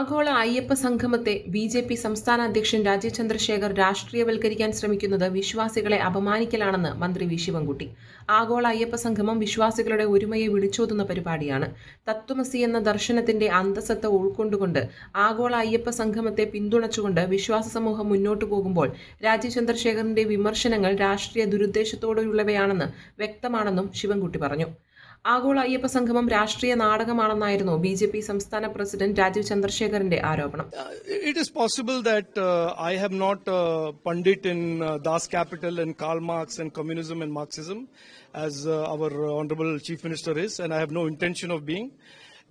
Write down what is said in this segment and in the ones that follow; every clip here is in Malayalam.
ആഗോള അയ്യപ്പ സംഗമത്തെ ബി ജെ പി സംസ്ഥാന അധ്യക്ഷൻ രാജീവ് ചന്ദ്രശേഖർ രാഷ്ട്രീയവൽക്കരിക്കാൻ ശ്രമിക്കുന്നത് വിശ്വാസികളെ അപമാനിക്കലാണെന്ന് മന്ത്രി വി ശിവൻകുട്ടി. ആഗോള അയ്യപ്പ സംഗമം വിശ്വാസികളുടെ ഒരുമയെ വിളിച്ചോതുന്ന പരിപാടിയാണ്. തത്വമസി എന്ന ദർശനത്തിന്റെ അന്തസത്ത ഉൾക്കൊണ്ടുകൊണ്ട് ആഗോള അയ്യപ്പ സംഗമത്തെ പിന്തുണച്ചുകൊണ്ട് വിശ്വാസ സമൂഹം മുന്നോട്ട് പോകുമ്പോൾ രാജീവ് ചന്ദ്രശേഖറിന്റെ വിമർശനങ്ങൾ രാഷ്ട്രീയ ദുരുദ്ദേശത്തോടെയുള്ളവയാണെന്ന് വ്യക്തമാണെന്നും ശിവൻകുട്ടി പറഞ്ഞു. ആഗോള അയ്യപ്പ സംഗമം രാഷ്ട്രീയ നാടകമാണെന്നായിരുന്നു ബി ജെ പി സംസ്ഥാന പ്രസിഡന്റ് രാജീവ് ചന്ദ്രശേഖറിന്റെ ആരോപണം it It is possible that uh, I have not uh, pundit in uh, Das Capital and Karl Marx and communism and Marxism as uh, our honorable chief minister is, and I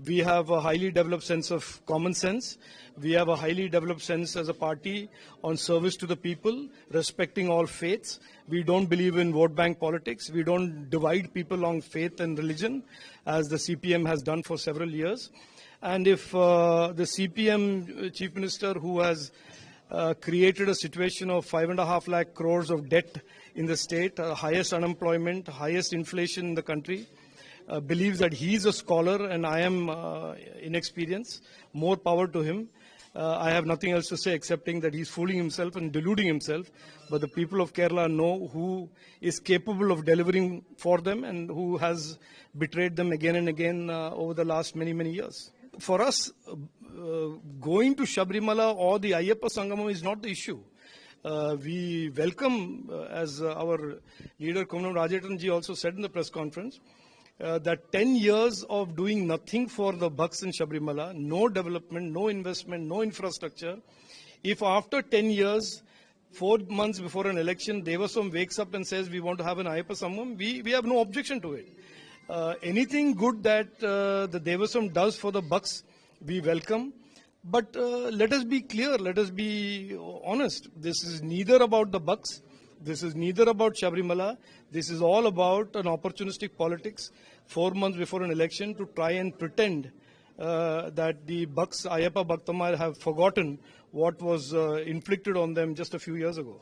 We have a highly developed sense of common sense. We have a highly developed sense as a party on service to the people, respecting all faiths. We don't believe in vote bank politics. We don't divide people on faith and religion, as the CPM has done for several years. And if uh, the CPM chief minister, who has uh, created a situation of five and a half lakh crores of debt in the state, uh, highest unemployment, highest inflation in the country, uh, believes that he is a scholar and I am uh, inexperienced, more power to him. Uh, I have nothing else to say excepting that he's fooling himself and deluding himself. But the people of Kerala know who is capable of delivering for them and who has betrayed them again and again uh, over the last many, many years. For us, uh, going to Shabrimala or the Ayyappa Sangamam is not the issue. Uh, we welcome, uh, as uh, our leader Kumram Rajatan ji also said in the press conference, uh, that 10 years of doing nothing for the Bhaks in Shabrimala, no development, no investment, no infrastructure, if after 10 years, four months before an election, Devaswam wakes up and says we want to have an Ayappa Samam, we, we have no objection to it. Uh, anything good that uh, the Devaswam does for the Bucks, we welcome. But uh, let us be clear, let us be honest. This is neither about the Bucks, this is neither about Shabrimala, this is all about an opportunistic politics four months before an election to try and pretend uh, that the Bucks, Ayappa Bhaktamar, have forgotten what was uh, inflicted on them just a few years ago.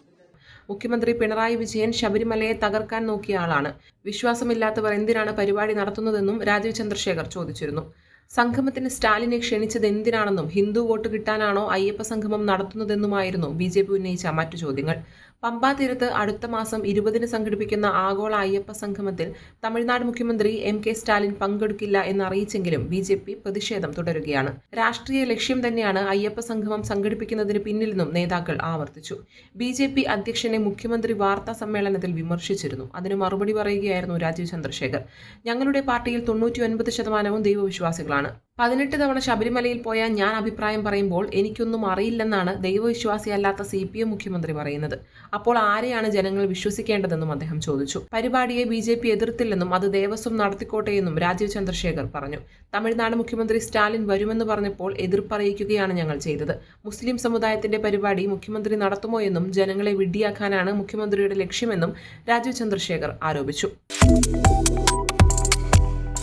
മുഖ്യമന്ത്രി പിണറായി വിജയൻ ശബരിമലയെ തകർക്കാൻ നോക്കിയ ആളാണ് വിശ്വാസമില്ലാത്തവർ എന്തിനാണ് പരിപാടി നടത്തുന്നതെന്നും രാജീവ് ചന്ദ്രശേഖർ ചോദിച്ചിരുന്നു സംഗമത്തിന് സ്റ്റാലിനെ ക്ഷണിച്ചത് എന്തിനാണെന്നും ഹിന്ദു വോട്ട് കിട്ടാനാണോ അയ്യപ്പ സംഗമം നടത്തുന്നതെന്നുമായിരുന്നു ബി ജെ പി ഉന്നയിച്ച മറ്റു ചോദ്യങ്ങൾ. പമ്പാ തീരത്ത് അടുത്ത മാസം ഇരുപതിന് സംഘടിപ്പിക്കുന്ന ആഗോള അയ്യപ്പ സംഗമത്തിൽ തമിഴ്നാട് മുഖ്യമന്ത്രി എം കെ സ്റ്റാലിൻ പങ്കെടുക്കില്ല എന്നറിയിച്ചെങ്കിലും ബി ജെ പി പ്രതിഷേധം തുടരുകയാണ്. രാഷ്ട്രീയ ലക്ഷ്യം തന്നെയാണ് അയ്യപ്പ സംഗമം സംഘടിപ്പിക്കുന്നതിന് പിന്നിലെന്നും നേതാക്കൾ ആവർത്തിച്ചു. ബി ജെ പി അധ്യക്ഷനെ മുഖ്യമന്ത്രി വാർത്താ സമ്മേളനത്തിൽ വിമർശിച്ചിരുന്നു. അതിന് മറുപടി പറയുകയായിരുന്നു രാജീവ് ചന്ദ്രശേഖർ. ഞങ്ങളുടെ പാർട്ടിയിൽ തൊണ്ണൂറ്റി ഒൻപത് ശതമാനവും ദൈവവിശ്വാസികളാണ്. പതിനെട്ട് തവണ ശബരിമലയിൽ പോയ ഞാൻ അഭിപ്രായം പറയുമ്പോൾ എനിക്കൊന്നും അറിയില്ലെന്നാണ് ദൈവവിശ്വാസിയല്ലാത്ത സി പി എം മുഖ്യമന്ത്രി പറയുന്നത്. അപ്പോൾ ആരെയാണ് ജനങ്ങൾ വിശ്വസിക്കേണ്ടതെന്നും അദ്ദേഹം ചോദിച്ചു. പരിപാടിയെ ബി ജെ പി എതിർത്തില്ലെന്നും അത് ദേവസ്വം നടത്തിക്കോട്ടെയെന്നും രാജീവ് ചന്ദ്രശേഖർ പറഞ്ഞു. തമിഴ്നാട് മുഖ്യമന്ത്രി സ്റ്റാലിൻ വരുമെന്ന് പറഞ്ഞപ്പോൾ എതിർപ്പറിയിക്കുകയാണ് ഞങ്ങൾ ചെയ്തത്. മുസ്ലിം സമുദായത്തിന്റെ പരിപാടി മുഖ്യമന്ത്രി നടത്തുമോ എന്നും ജനങ്ങളെ വിഡ്ഢിയാക്കാനാണ് മുഖ്യമന്ത്രിയുടെ ലക്ഷ്യമെന്നും രാജീവ് ചന്ദ്രശേഖർ ആരോപിച്ചു.